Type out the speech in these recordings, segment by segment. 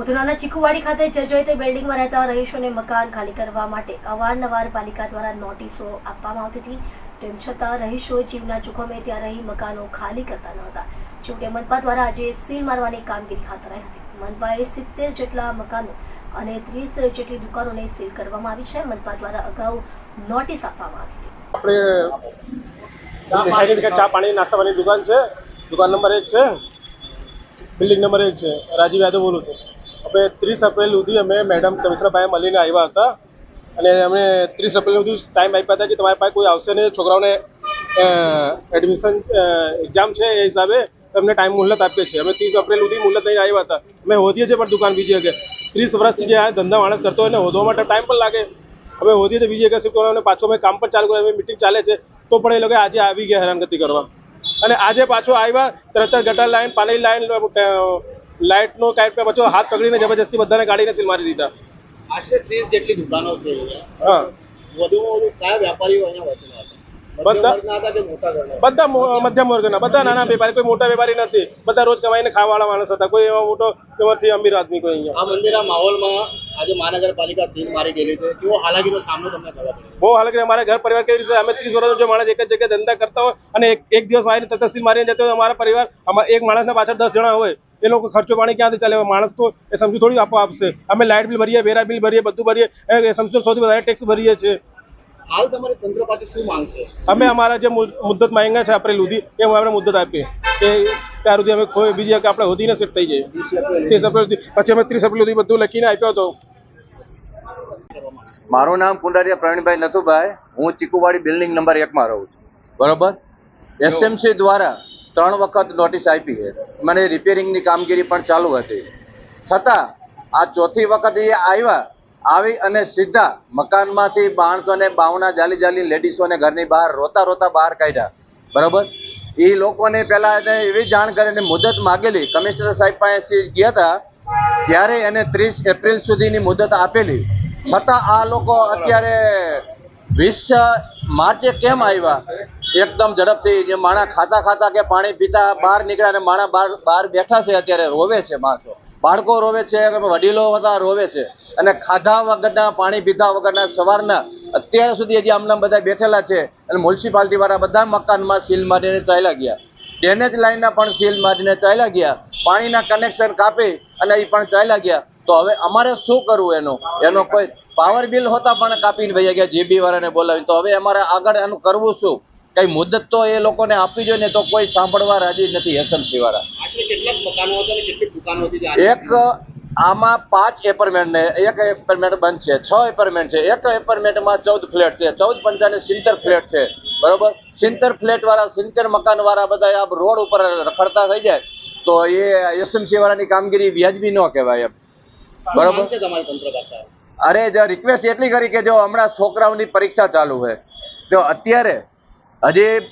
ઉધનાના ચીકુવાડી ખાતે જર્જરિત બિલ્ડિંગમાં રહેતા રહીશોને મકાન ખાલી કરવા માટે અવારનવાર પાલિકા દ્વારા નોટિસો આપવામાં આવતી હતી. તેમ છતાં રહીશો જીવના જોખમે ત્યાં રહી મકાનો ખાલી કરતા ન હતા. છેવટે મનપા દ્વારા આજે સીલ મારવાની કામગીરી હાથ ધરાઈ હતી. મનપાએ સિત્તેર જેટલા મકાનો અને ત્રીસ જેટલી દુકાનોને સીલ કરવામાં આવી છે. મનપા દ્વારા અગાઉ નોટિસ આપવામાં આવી હતી. ચા પાણી નાસ્તા પાણીની દુકાન છે. દુકાન નંબર એક છે. બિલ્ડિંગ નંબર એક છે. રાજીવ યાદવ બોલું છું. આપણે ત્રીસ એપ્રિલ સુધી અમે મેડમ કમિશનરભાઈ મળીને આવ્યા હતા. અને અમે ત્રીસ એપ્રિલ સુધી ટાઈમ આપ્યા હતા કે તમારી પાસે કોઈ આવશે નહીં. છોકરાઓને એડમિશન એક્ઝામ છે એ હિસાબે તમને ટાઈમ મુહલત આપીએ છીએ. અમે ત્રીસ એપ્રિલ સુધી મુહલત લઈને આવ્યા હતા. અમે હોદીએ છીએ પણ દુકાન બીજી કે ત્રીસ વર્ષથી જે આ ધંધા માણસ કરતો હોય ને, હોદવા માટે ટાઈમ પણ લાગે. અમે હોધીએ તો બીજી શિફ્ટ કરવાનું પાછો અમે કામ પણ ચાલુ કર્યું. મિટિંગ ચાલે છે. તો પણ એ લોકો આજે આવી ગયા હેરાનગતિ કરવા. અને આજે પાછો આવ્યા, તરત જ ગટર લાઈન પાણી લાઈન લાઇટનો કાંઈ રૂપિયા બચો હાથ પકડીને જબરજસ્તી બધાને ગાડીને સીલ મારી દીધા. આશરે ત્રીસ જેટલી દુકાનો છે હા. વધુમાં વધુ કયા વેપારીઓ અહીંયા વસેલા હતા બધા- મધ્યમ વર્ગના. નાના વેપારી કોઈ મોટા વેપારી નથી. બધા રોજ કમાઈને ખાવાવાળા માણસ હતા. કોઈ એવો મોટો એમાંથી અમીર આદમી કોઈ અહીંયા. આ મંદિરના માહોલમાં આજે મહાનગરપાલિકા સીલ મારી ગયેલી છે. કેવો હાલાકીનો સામનો તમને કરવા બહુ હાલ કે અમારા ઘર પરિવાર કેવી રીતે? અમે ત્રીસ વર્ષનો જો માણસ એક જ જગ્યાએ ધંધા કરતા હોય અને એક દિવસ મારી તથા સીલ મારીને જતો હોય અમારા પરિવાર અમારા એક માણસના પાછળ દસ જણા હોય. એ લોકો ખર્ચો પાણી ક્યાંથી ચાલે? માણસ તો એ સમજુ થોડી આપો આપશે. અમે લાઇટ બિલ ભરીએ વેરા બિલ ભરીએ બધું ભરીએ. એ સમજો સૌથી વધારે ટેક્સ ભરીએ છીએ. હાલ તમારે તંત્ર પાસે શું માંગ છે? અમે અમારા જે મુદ્દત માંગ્યા છે આપણે સુધી એ અમે મુદ્દત આપીએ. કે ત્યાર સુધી અમે કોઈ બીજી કે આપણે હોદીને સેટ થઈ જઈએ. ત્રીસ એપ્રિલ સુધી. પછી અમે ત્રીસ એપ્રિલ સુધી બધું લખીને આપ્યો હતો મારું નામ કુંડારિયા પ્રવીણભાઈ નથુભાઈ. હું ચીકુવાડી બિલ્ડિંગ નંબર એકમાં રહું છું. બરોબર? એસએમસી દ્વારા ત્રણ વખત નોટિસ આપી છે. મને રિપેરિંગની કામગીરી પણ ચાલુ હતી. છતાં, આ ચોથી વખત એ આવ્યા, આવી અને સીધા મકાનમાંથી માણસોને બાવણા જાલી જાલી લેડીસોને ઘરની બહાર રોતા રોતા બહાર કાઢ્યા. બરાબર? એ લોકોને પહેલાં એને એવી જાણ કરીને મુદત માગેલી. કમિશનર સાહેબ પાસે ગયા હતા, ત્યારે એને ત્રીસ એપ્રિલ સુધીની મુદત આપેલી. છતાં આ લોકો અત્યારે વીસ માર્ચે કેમ આવ્યા? એકદમ ઝડપથી જે માણા ખાતા ખાતા કે પાણી પીતા બહાર નીકળ્યા અને માણા બહાર બહાર બેઠા છે, અત્યારે રોવે છે માણસો. બાળકો રોવે છે વડીલો હતા, રોવે છે. અને ખાધા વગરના, પાણી પીધા વગરના સવારના, અત્યાર સુધી હજી આમના બધા બેઠેલા છે. અને મ્યુનિસિપાલિટી વાળા બધા મકાનમાં સીલ મારીને ચાલ્યા ગયા. ડેનેજ લાઈનના પણ સીલ મારીને ચાલ્યા ગયા. પાણીના કનેક્શન કાપી અને એ પણ ચાલ્યા ગયા. તો હવે અમારે શું કરવું એનું? એનો કોઈ પાવર બિલ હોતા પણ કાપીને ભાઈ ગયા જીબી વાળાને બોલાવીને. તો હવે અમારે આગળ એનું કરવું શું? કઈ મુદત તો એ લોકોને આપવી જોઈએ ને તો કોઈ સાંભળવા રાજી નથી જે આજે એક આમાં પાંચ એપાર્ટમેન્ટ ને એક એપાર્ટમેન્ટ બંધ છે છ એપાર્ટમેન્ટ છે એક એપાર્ટમેન્ટમાં ચૌદ ફ્લેટ છે ચૌદ પંચાને સિત્તેર ફ્લેટ છે બરોબર? સિત્તેર ફ્લેટ વાળા સિત્તેર મકાન વાળા બધા આ રોડ ઉપર રખડતા થઈ જાય તો એ એસએમસી વાળાની કામગીરી વ્યાજબી ન કહેવાય એમ. બરોબર? અરે જો રિક્વેસ્ટ એટલી કરી કે જો હમણાં છોકરાઓની પરીક્ષા ચાલુ છે તો અત્યારે હજી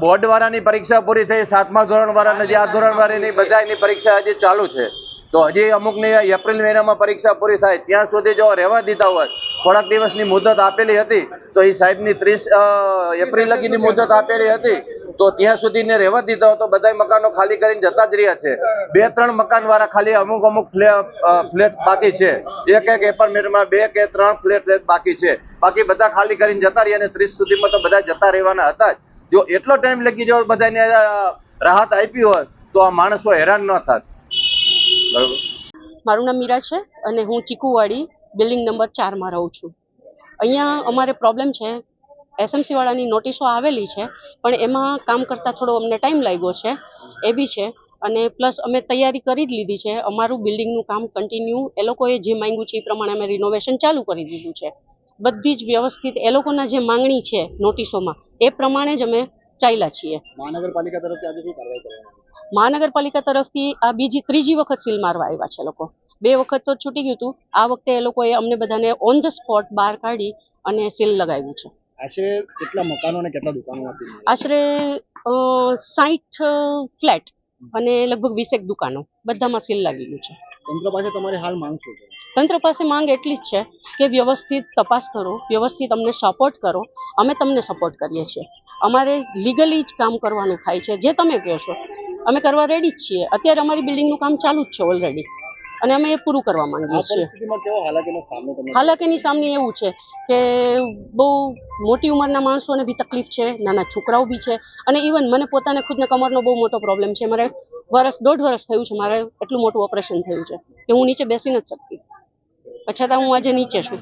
બોર્ડ વાળાની પરીક્ષા પૂરી થઈ, સાતમા ધોરણ વાળાને જે આ ધોરણ વાળાની બધાની પરીક્ષા હજી ચાલુ છે. તો હજી અમુકની એપ્રિલ મહિનામાં પરીક્ષા પૂરી થાય. ત્યાં સુધી જો રહેવા દીધા હોય, થોડાક દિવસની મુદત આપેલી હતી, તો એ સાહેબની ત્રીસ એપ્રિલ લગીની મુદત આપેલી હતી, તો ત્યાં સુધીને રહેવા દીધા તો બધા મકાનો ખાલી કરીને જતા જ રહ્યા છે. બે, ત્રણ મકાન વાળા ખાલી અમુક અમુક ફ્લેટ બાકી છે. એક એક એપાર્ટમેન્ટમાં બે કે ત્રણ ફ્લેટ બાકી છે. બાકી બધા ખાલી કરીને જતા રહ્યા અને ત્રીસ સુધીમાં તો બધા જતા રહેવાના હતા જ. જો એટલો ટાઈમ લગી જો બધાને રાહત આપી હોય, તો આ માણસો હેરાન ન થાત. મારું નામ મીરા છે અને હું ચીકુવાડી, બિલ્ડિંગ નંબર ચારમાં રહું છું. અહીંયા અમારે પ્રોબ્લેમ છે એસએમસીવાળાની નોટિસો આવેલી છે, પણ એમાં કામ કરતાં થોડો અમને ટાઈમ લાગ્યો છે, એ બી છે. અને પ્લસ અમે તૈયારી કરી જ લીધી છે, અમારું બિલ્ડિંગનું કામ કન્ટિન્યુ એ લોકોએ જે માંગ્યું છે એ પ્રમાણે અમે રિનોવેશન ચાલુ કરી દીધું છે. બધી જ વ્યવસ્થિત એ લોકોના જે માંગણી છે નોટિસોમાં એ પ્રમાણે જ અમે ચાલ્યા છીએ. મહાનગરપાલિકા તરફથી આજે શું કાર્યવાહી કરવામાં મહાનગરપાલિકા તરફથી આ બીજી ત્રીજી વખત સીલ મારવા આવ્યા છે લોકો. બે વખત તો છૂટી ગયું હતું. આ વખતે એ લોકોએ અમને બધાને ઓન ધ સ્પોટ બહાર કાઢી અને સીલ લગાવ્યું છે. આશરે કેટલા મકાનો અને કેટલા દુકાનો આશરે સાઠ ફ્લેટ અને લગભગ વીસેક દુકાનો. બધામાં સીલ લાગી ગયું છે. તંત્ર પાસે તમારી હાલ માંગ શું છે? તંત્ર પાસે માંગ એટલી જ છે કે વ્યવસ્થિત તપાસ કરો વ્યવસ્થિત અમને સપોર્ટ કરો અમે તમને સપોર્ટ કરીએ છીએ. અમારે લીગલી જ કામ કરવાનું થાય છે જે તમે કહો છો. અમે કરવા રેડી જ છીએ. અત્યારે અમારી બિલ્ડિંગનું કામ ચાલુ જ છે ઓલરેડી અને અમે એ પૂરું કરવા માંગીએ છીએ. હાલાકીની સામે એવું છે કે બહુ મોટી ઉંમરના માણસોને બી તકલીફ છે નાના છોકરાઓ બી છે. અને ઇવન મને પોતાને ખુદને કમરનો બહુ મોટો પ્રોબ્લેમ છે. મારે વરસ દોઢ વર્ષ થયું છે, મારે એટલું મોટું ઓપરેશન થયું છે કે હું નીચે બેસી નથી શકતી. છતાં હું આજે નીચે છું.